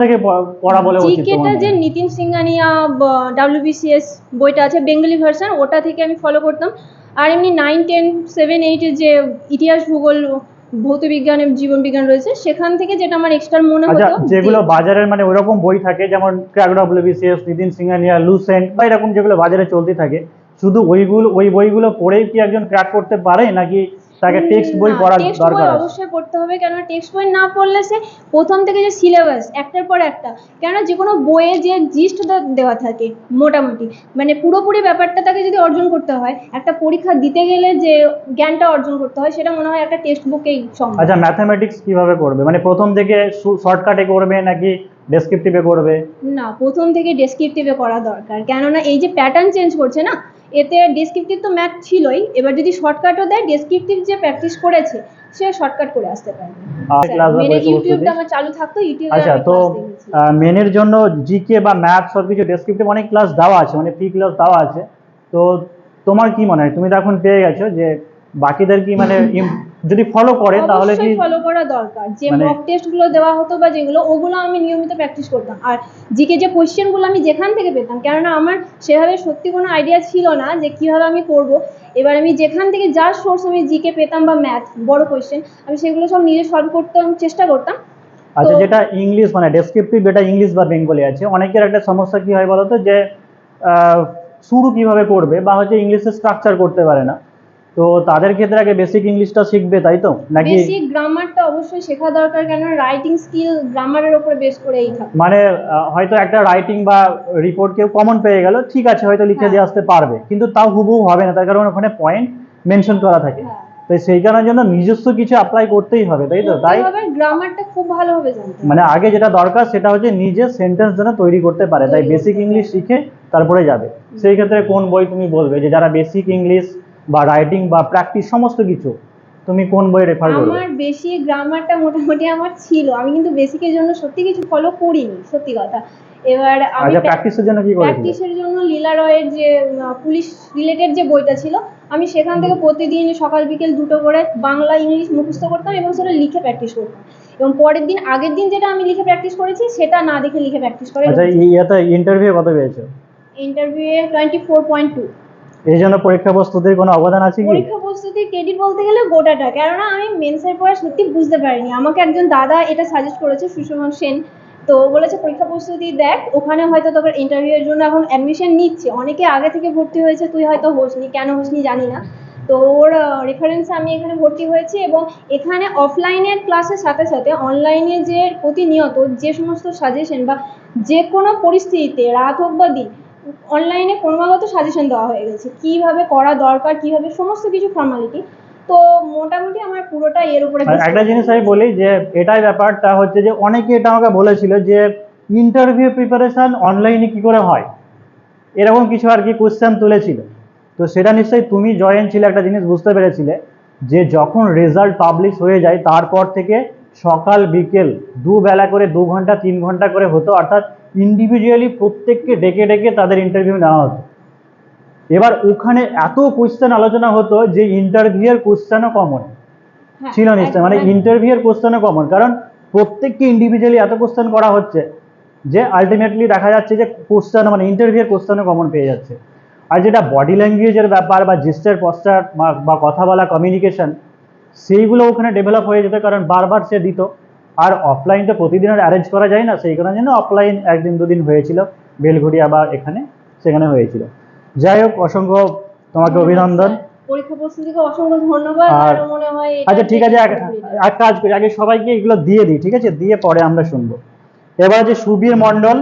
থেকে পড়া বলে জিকেটা যে নিতিন সিংহানিয়া ডাব্লিউবিসিএস বইটা আছে বেঙ্গলি ভার্সন ওটা থেকে আমি ফলো করতাম। আর এমনি নাইন টেন সেভেন এইটের যে ইতিহাস ভূগোল ভৌত বিজ্ঞান এবং জীবন বিজ্ঞান রয়েছে সেখান থেকে যেটা আমার এক্সট্রা মনে আচ্ছা হতো যেগুলো বাজারের মানে ওরকম বই থাকে যেমন crack WBCS Nitin Singhania Lucent বা এরকম যেগুলো বাজারে চলতে থাকে শুধু ওইগুলো ওই বইগুলো পড়েই কি একজন ক্র্যাক করতে পারে নাকি তাকে টেক্সট বই text দরকার বই অবশ্যই পড়তে হবে কেন টেক্সট বই না পড়লে সে প্রথম থেকে যে সিলেবাস একটার পর একটা কেন যে কোনো বইয়ে যে জিস্টটা দেওয়া থাকে মোটামুটি মানে পুরোপুরি ব্যাপারটা তাকে যদি অর্জন করতে হয় একটা পরীক্ষা দিতে গেলে যে জ্ঞানটা অর্জন করতে হয় সেটা মনে হয় একটা টেক্সট বুকেই সম্ভব। আচ্ছা ম্যাথামেটিক্স কীভাবে করবে? মানে প্রথম থেকে শর্টকাটে করবে নাকি ডেসক্রিপটিভে করবে? না প্রথম থেকে ডেসক্রিপটিভে করা দরকার কেননা এই যে প্যাটার্ন চেঞ্জ করছে না এতে ডেসক্রিপটিভ তো ম্যাথ ছিলই এবার যদি শর্টকাটও দেয় ডেসক্রিপটিভ যে প্র্যাকটিস করেছে সে শর্টকাট করে আসতে পারবে। ইউটিউবটা আমার চালু থাকতো ইউটিউবে আচ্ছা তো মেনের জন্য জিকে বা ম্যাথ সব কিছু ডেসক্রিপটিভ অনেক ক্লাস দেওয়া আছে মানে ফ্রি ক্লাস দেওয়া আছে। তো তোমার কি মনে হয়? তুমি তো এখন পেয়ে গেছো যে বাকিদের কি মানে যদি ফলো করে তাহলে কি ফলো করা দরকার। যে মানে- মক টেস্টগুলো দেওয়া হতো বা যেগুলো ওগুলো আমি নিয়মিত প্র্যাকটিস করতাম। আর জিকে যে কোশ্চেনগুলো আমি যেখান থেকে পেতাম কেননা আমার সেভাবে সত্যি কোনো আইডিয়া ছিল না যে কীভাবে আমি করব। এবার আমি যেখান থেকে যার সোর্স আমি জিকে পেতাম বা ম্যাথ বড় কোশ্চেন আমি সেগুলো সব নিজে সলভ করতাম চেষ্টা করতাম। আচ্ছা যেটা ইংলিশ মানে ডেসক্রিপটিভ যেটা ইংলিশ বা বেঙ্গলি আছে অনেকের একটা সমস্যা কি হয় বলতো যে শুরু কীভাবে করবে বা হচ্ছে ইংলিশের স্ট্রাকচার করতে পারে না। তো তাদের ক্ষেত্রে আগে বেসিক ইংলিশটা শিখবে তাই তো? নাকি বেসিক গ্রামারটা অবশ্যই শেখা দরকার কেননা রাইটিং স্কিল গ্রামারের উপরে বেস করেই থাকে। মানে হয়তো একটা রাইটিং বা রিপোর্ট কেউ কমন পেয়ে গেল ঠিক আছে হয়তো লিখে হ্যাঁ। দিয়ে আসতে পারবে কিন্তু তাও হুবহু হবে না তার কারণ ওখানে পয়েন্ট মেনশন করা থাকে। হ্যাঁ। তো সেই কারণের জন্য নিজস্ব কিছু অ্যাপ্লাই করতেই হবে তাই তো? তাই? গ্রামারটা খুব ভালোভাবে জানতে হবে। মানে আগে যেটা দরকার সেটা হচ্ছে নিজে সেন্টেন্স যেন তৈরি করতে পারে। তাই বেসিক ইংলিশ শিখে তারপরে যাবে। সেই ক্ষেত্রে কোন বই তুমি বলবে? যে যারা বেসিক ইংলিশ বা রাইটিং বা প্র্যাকটিস সমস্ত কিছু তুমি কোন বই রেফার করবে? আমার বেশি গ্রামারটা মোটামুটি আমার ছিল। আমি কিন্তু বেসিকের জন্য সত্যি কিছু ফলো করিনি সত্যি কথা। এবার আমি আচ্ছা প্র্যাকটিসের জন্য কি প্র্যাকটিসের জন্য লীলা রয়ের যে পুলিশ রিলেটেড যে বইটা ছিল আমি সেখান থেকে প্রতিদিন সকাল বিকেল দুটো করে বাংলা ইংলিশ মুখস্থ করতাম এবং সেটা লিখে প্র্যাকটিস করতাম। এবং পরের দিন আগের দিন যেটা আমি লিখে প্র্যাকটিস করেছি সেটা না দেখে লিখে প্র্যাকটিস করে আচ্ছা ইয়াতে ইন্টারভিউ কত পেয়েছ? পয়েন্ট টু এই জন্য পরীক্ষা প্রস্তুতির কোনো অবদান আছে কি? পরীক্ষা প্রস্তুতির ক্রেডিট বলতে গেলে গোটাটা। কেননা আমি মেন্সের পরে সত্যি বুঝতে পারিনি। আমাকে একজন দাদা এটা সাজেস্ট করেছে সুষমন সেন। তো বলেছে, পরীক্ষা প্রস্তুতি দেখ, ওখানে হয়তো তোকে ইন্টারভিউ এর জন্য এখন অ্যাডমিশন নিচ্ছে। অনেকে আগে থেকে ভর্তি হয়েছে, তুই হয়তো হোসনি, কেন হোসনি জানি না। তো ওর রেফারেন্সে আমি এখানে ভর্তি হয়েছি এবং এখানে অফলাইনের ক্লাসের সাথে সাথে অনলাইনে যে প্রতিনিয়ত যে সমস্ত সাজেশন বা যে কোনো পরিস্থিতিতে রাত হোক বা দিন অনলাইনে ক্রমাগত সাজেশন দেওয়া হয়ে গেছে। কীভাবে করা দরকার, কীভাবে সমস্ত কিছু ফর্মালিটি তো মোটামুটি আমার পুরোটা এর উপরে একটা জিনিস আমি বলি যে, এটাই ব্যাপারটা হচ্ছে যে, অনেকে এটা আমাকে বলেছিল যে ইন্টারভিউ প্রিপারেশন অনলাইনে কি করে হয়? এরকম কিছু আর কি কোশ্চেন তুলেছিল। তো সেটা নিশ্চয়ই তুমি জয়েন ছিলে একটা জিনিস বুঝতে পেরেছিলে যে, যখন রেজাল্ট পাবলিশ হয়ে যায়, তারপর থেকে সকাল বিকেল দুবেলা করে দু ঘণ্টা তিন ঘণ্টা করে হতো। অর্থাৎ ইন্ডিভিজুয়ালি প্রত্যেককে ডেকে ডেকে তাদের ইন্টারভিউ নেওয়া হতো। এবার ওখানে এত কোশ্চেন আলোচনা হতো যে ইন্টারভিউয়ের কোশ্চেনও কমন ছিল নিশ্চয় মানে ইন্টারভিউয়ের কোশ্চেনও কমন কারণ প্রত্যেককে ইন্ডিভিজুয়ালি এত কোশ্চেন করা হচ্ছে যে আলটিমেটলি দেখা যাচ্ছে যে কোশ্চেন মানে ইন্টারভিউয়ের কোশ্চেনও কমন পেয়ে যাচ্ছে। আর যেটা বডি ল্যাঙ্গুয়েজের ব্যাপার বা জিস্টের পশ্চার বা কথা বলা কমিউনিকেশন সেইগুলো ওখানে ডেভেলপ হয়ে যেত কারণ বারবার সে দিত। আর অফলাইন তো প্রতিদিন আর অ্যারেঞ্জ করা যায় না সেই কারণে জন্য অফলাইন একদিন দুদিন হয়েছিল বেলঘড়িয়া বা এখানে সেখানে হয়েছিল। যাই হোক অসংখ্য তোমাকে অভিনন্দন। পরীক্ষা প্রস্তুতিকে অসংখ্য ধন্যবাদ আর- আর মনে হয় আচ্ছা ঠিক আছে এক কাজ করি আগে সবাইকে এগুলো দিয়ে দিই ঠিক আছে? দিয়ে পরে আমরা শুনব। এবার যে সুবীর মণ্ডল